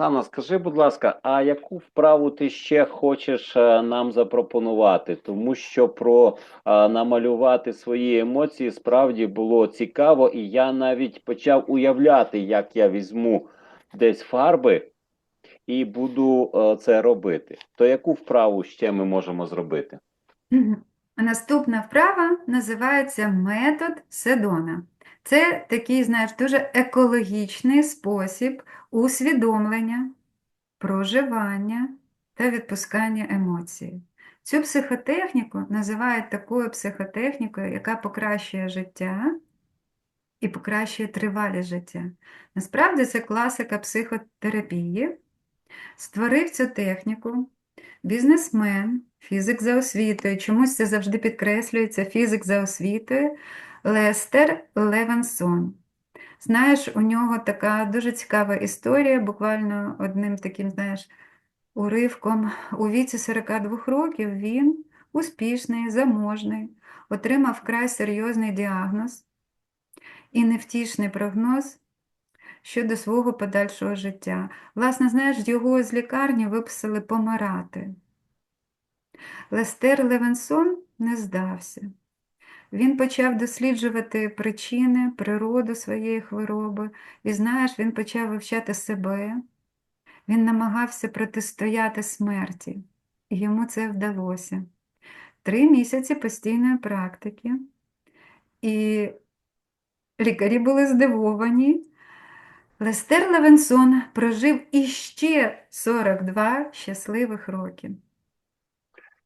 Оксана, скажи, будь ласка, а яку вправу ти ще хочеш е, нам запропонувати? Тому що про е, намалювати свої емоції справді було цікаво, і я навіть почав уявляти, як я візьму десь фарби і буду е, це робити. То яку вправу ще ми можемо зробити? Наступна вправа називається метод Седона. Це такий, знаєш, дуже екологічний спосіб усвідомлення, проживання та відпускання емоцій. Цю психотехніку називають такою психотехнікою, яка покращує життя і покращує тривалість життя. Насправді це класика психотерапії. Створив цю техніку бізнесмен, фізик за освітою, чомусь це завжди підкреслюється, фізик за освітою Лестер Левенсон. Знаєш, у нього така дуже цікава історія, буквально одним таким, знаєш, уривком. У віці 42 років він успішний, заможний, отримав вкрай серйозний діагноз і невтішний прогноз щодо свого подальшого життя. Власне, знаєш, його з лікарні виписали помирати. Лестер Левенсон не здався. Він почав досліджувати причини, природу своєї хвороби, і знаєш, він почав вивчати себе, він намагався протистояти смерті, і йому це вдалося. Три місяці постійної практики, і лікарі були здивовані. Лестер Левенсон прожив іще 42 щасливих роки.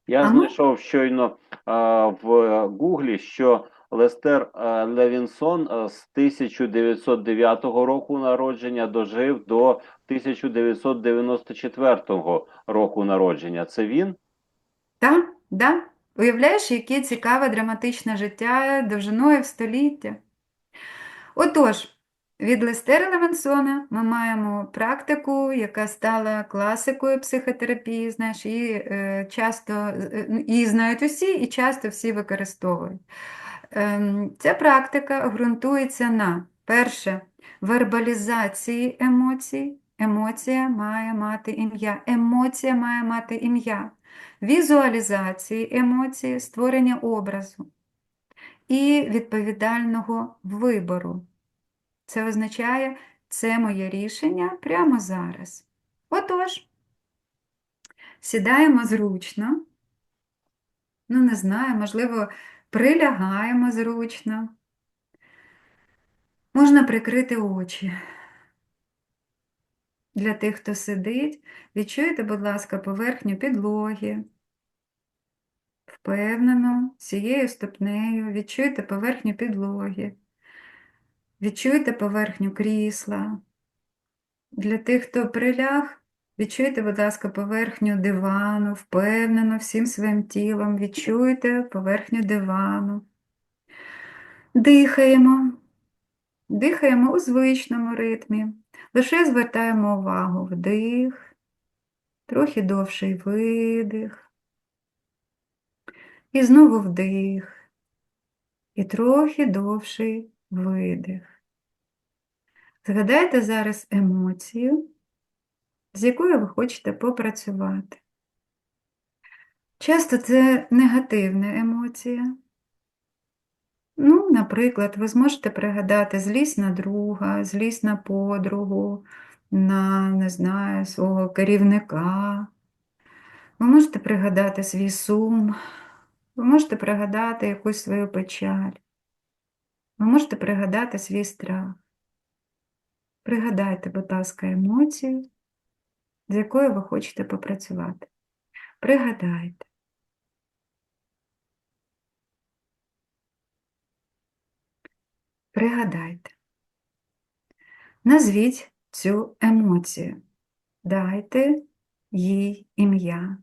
Я А ну- знайшов щойно а, в Гуглі, що Лестер а, Левінсон а, з 1909 року народження дожив до 1994 року народження. Це він? Так, да. Уявляєш, яке цікаве драматичне життя довжиною в століття. Отож, від Лестера Левенсона ми маємо практику, яка стала класикою психотерапії, знаєш, і е, часто її знають усі і часто всі використовують. Ем, Ця практика ґрунтується на, перше, вербалізації емоцій. Емоція має мати ім'я. Емоція має мати ім'я. Візуалізації емоції, створення образу і відповідального вибору. Це означає, це моє рішення прямо зараз. Отож, сідаємо зручно, ну, не знаю, можливо, прилягаємо зручно. Можна прикрити очі. Для тих, хто сидить, відчуйте, будь ласка, поверхню підлоги. Впевнено, цією ступнею відчуйте поверхню підлоги. Відчуйте поверхню крісла. Для тих, хто приляг, відчуйте, будь ласка, поверхню дивану, впевнено всім своїм тілом. Відчуйте поверхню дивану. Дихаємо. Дихаємо у звичному ритмі. Лише звертаємо увагу вдих, трохи довший видих. І знову вдих. І трохи довший видих. Згадайте зараз емоцію, з якою ви хочете попрацювати. Часто це негативна емоція. Ну, наприклад, ви зможете пригадати злість на друга, злість на подругу, на, не знаю, свого керівника. Ви можете пригадати свій сум, ви можете пригадати якусь свою печаль. Ви можете пригадати свій страх. Пригадайте, будь ласка, емоцію, з якою ви хочете попрацювати. Пригадайте. Пригадайте. Назвіть цю емоцію. Дайте їй ім'я.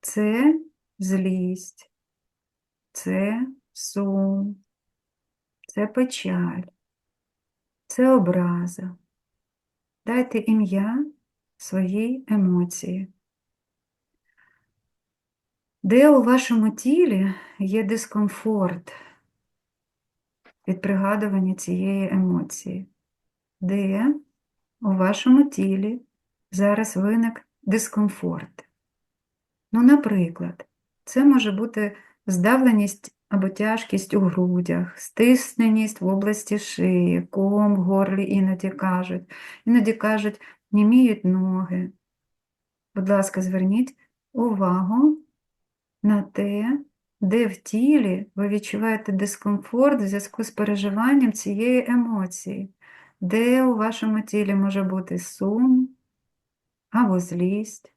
Це злість, це сум, це печаль, це образа. Дайте ім'я своїй емоції. Де у вашому тілі є дискомфорт від пригадування цієї емоції? Де у вашому тілі зараз виник дискомфорт. Ну, наприклад, це може бути здавленість або тяжкість у грудях, стисненість в області шиї, ком в горлі іноді кажуть. Іноді кажуть, німіють ноги. Будь ласка, зверніть увагу на те, де в тілі ви відчуваєте дискомфорт в зв'язку з переживанням цієї емоції, де у вашому тілі може бути сум або злість,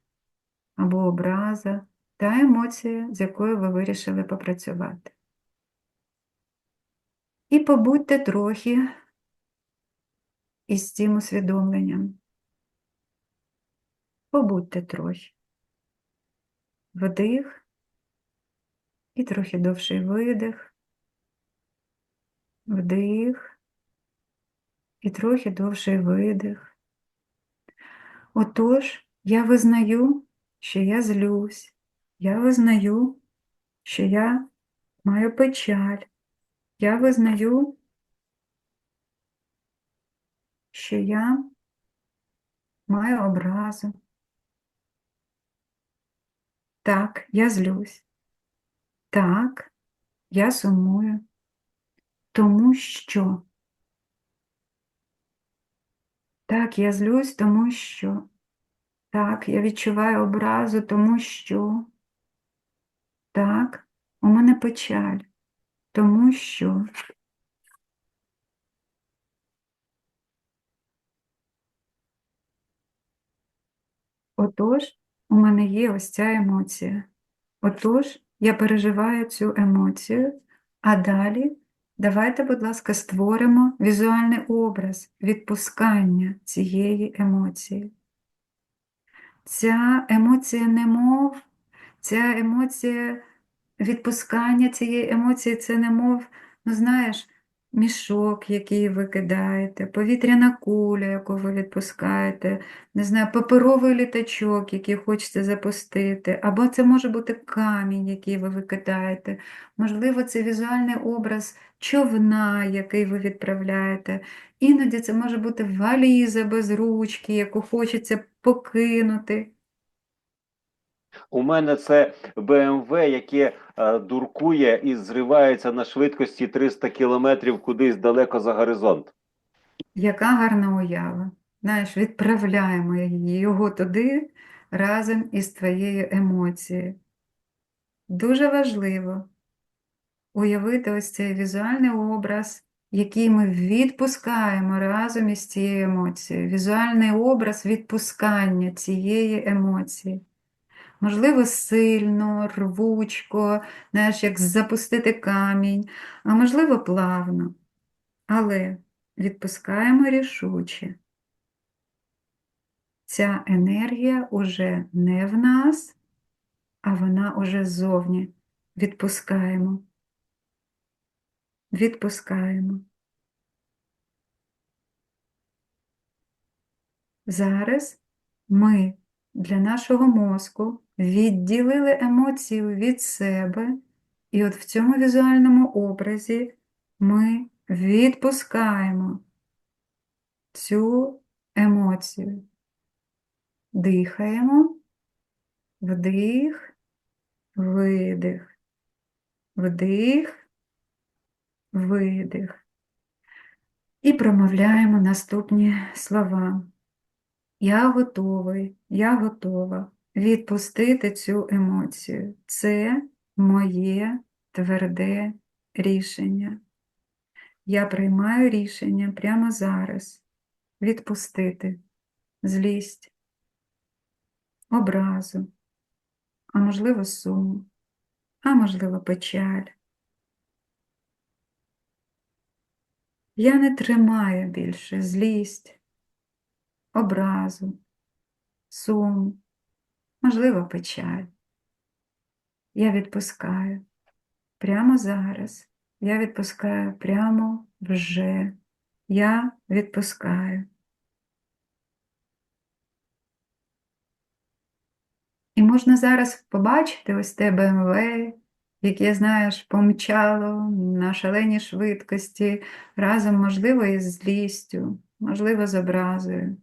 або образа, та емоція, з якою ви вирішили попрацювати. І побудьте трохи із цим усвідомленням. Побудьте трохи. Вдих і трохи довший видих. Вдих і трохи довший видих. Отож, я визнаю, що я злюсь, я визнаю, що я маю печаль, я визнаю, що я маю образу. Так, я злюсь. Так, я сумую. Тому що. Так, я злюсь, тому що. Так, я відчуваю образу, тому що. Так, у мене печаль, тому що. Отож, у мене є ось ця емоція. Отож, я переживаю цю емоцію, а далі давайте, будь ласка, створимо візуальний образ відпускання цієї емоції. Ця емоція немов, ця емоція відпускання цієї емоції це немов, ну знаєш, мішок, який ви кидаєте, повітряна куля, яку ви відпускаєте, не знаю, паперовий літачок, який хочете запустити, або це може бути камінь, який ви викидаєте. Можливо, це візуальний образ човна, який ви відправляєте. Іноді це може бути валіза без ручки, яку хочеться покинути. У мене це БМВ, яке е, дуркує і зривається на швидкості 300 км кудись далеко за горизонт. Яка гарна уява. Знаєш, відправляємо його туди разом із твоєю емоцією. Дуже важливо уявити ось цей візуальний образ, який ми відпускаємо разом із цією емоцією. Візуальний образ відпускання цієї емоції. Можливо, сильно, рвучко, знаєш, як запустити камінь, а можливо, плавно. Але відпускаємо рішуче. Ця енергія уже не в нас, а вона уже ззовні. Відпускаємо. Відпускаємо. Зараз ми для нашого мозку відділили емоцію від себе, і от в цьому візуальному образі ми відпускаємо цю емоцію. Дихаємо, вдих, видих, вдих, видих. І промовляємо наступні слова. Я готовий, я готова відпустити цю емоцію. Це моє тверде рішення. Я приймаю рішення прямо зараз відпустити злість, образу, а можливо сум, а можливо печаль. Я не тримаю більше злість, образу, сум, можливо, печаль. Я відпускаю прямо зараз. Я відпускаю прямо вже. Я відпускаю. І можна зараз побачити ось те БМВ, яке, знаєш, помчало на шаленій швидкості, разом, можливо, із злістю, можливо, з образою.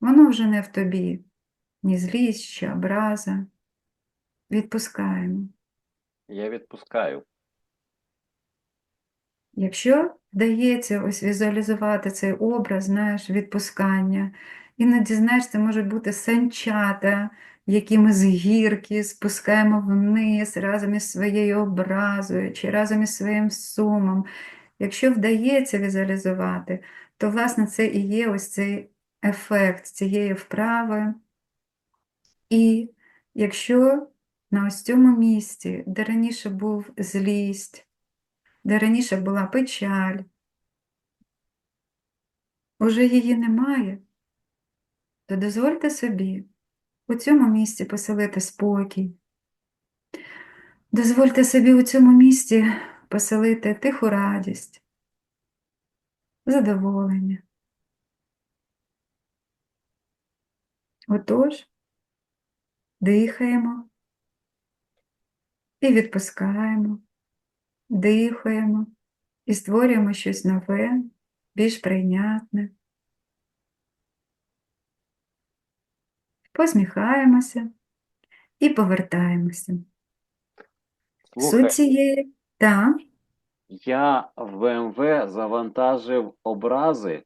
Воно вже не в тобі, ні злість чи образа. Відпускаємо. Я відпускаю. Якщо вдається ось візуалізувати цей образ, знаєш, відпускання, іноді, знаєш, це можуть бути санчата, які ми з гірки спускаємо вниз разом із своєю образою чи разом із своїм сумом. Якщо вдається візуалізувати, то, власне, це і є ось цей ефект цієї вправи. І якщо на ось цьому місці, де раніше був злість, де раніше була печаль, уже її немає, то дозвольте собі у цьому місці поселити спокій. Дозвольте собі у цьому місці поселити тиху радість, задоволення. Отож, дихаємо і відпускаємо, дихаємо і створюємо щось нове, більш прийнятне. Посміхаємося і повертаємося. Слухай, Суть цієї, так, я в БМВ завантажив образи,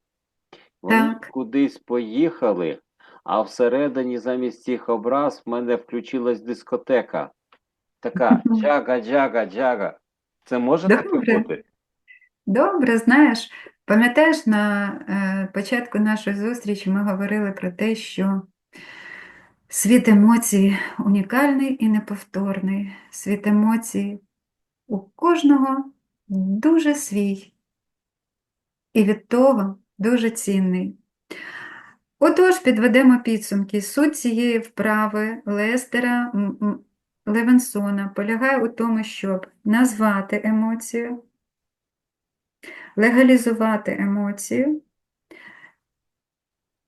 вони Так. кудись поїхали, а всередині замість цих образ в мене включилась дискотека. Така джага, джага, джага. Це може таке бути? Добре, знаєш, пам'ятаєш, на е, початку нашої зустрічі ми говорили про те, що світ емоцій унікальний і неповторний. Світ емоцій у кожного дуже свій і від того дуже цінний. Отож, підведемо підсумки. Суть цієї вправи Лестера Левенсона полягає у тому, щоб назвати емоцію, легалізувати емоцію,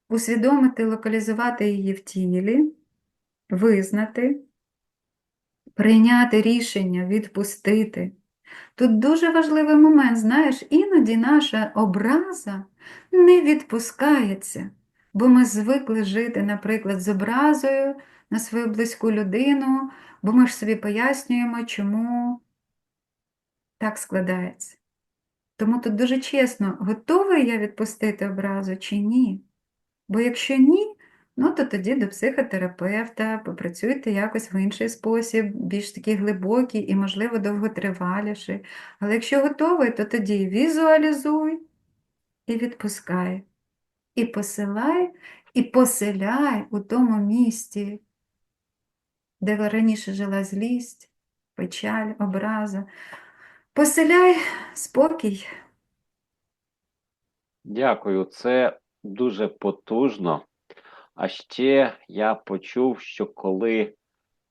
усвідомити, локалізувати її в тілі, визнати, прийняти рішення, відпустити. Тут дуже важливий момент, знаєш, іноді наша образа не відпускається, бо ми звикли жити, наприклад, з образою на свою близьку людину, бо ми ж собі пояснюємо, чому так складається. Тому тут дуже чесно, готовий я відпустити образу чи ні? Бо якщо ні, ну то тоді до психотерапевта, попрацюйте якось в інший спосіб, більш такий глибокий і, можливо, довготриваліший. Але якщо готовий, то тоді візуалізуй і відпускай. І посилай, і поселяй у тому місці, де раніше жила злість, печаль, образа. Поселяй спокій. Дякую, це дуже потужно. А ще я почув, що коли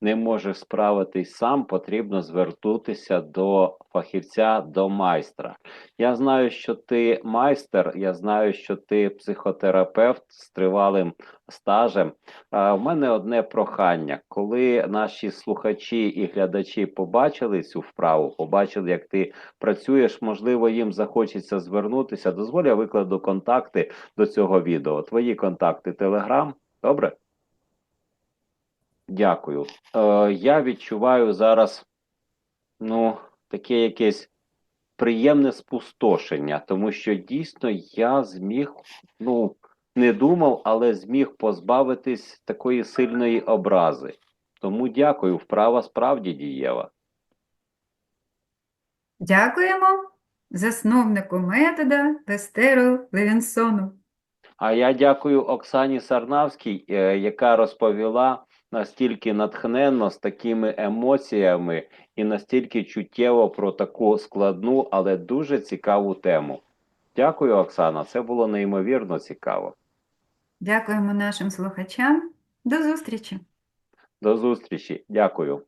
не можеш справитись сам, потрібно звернутися до фахівця, до майстра. Я знаю, що ти майстер, я знаю, що ти психотерапевт з тривалим стажем. В мене одне прохання. Коли наші слухачі і глядачі побачили цю вправу, побачили, як ти працюєш, можливо, їм захочеться звернутися. Дозволь, я викладу контакти до цього відео. Твої контакти Телеграм. Добре? Дякую. Е, я відчуваю зараз ну, таке якесь приємне спустошення, тому що дійсно я зміг, ну, не думав, але зміг позбавитись такої сильної образи. Тому дякую, вправа справді дієва. Дякуємо засновнику метода Лестеру Левінсону. А я дякую Оксані Сарнавській, е, яка розповіла настільки натхненно, з такими емоціями і настільки чуттєво про таку складну, але дуже цікаву тему. Дякую, Оксана. Це було неймовірно цікаво. Дякуємо нашим слухачам. До зустрічі! До зустрічі. Дякую.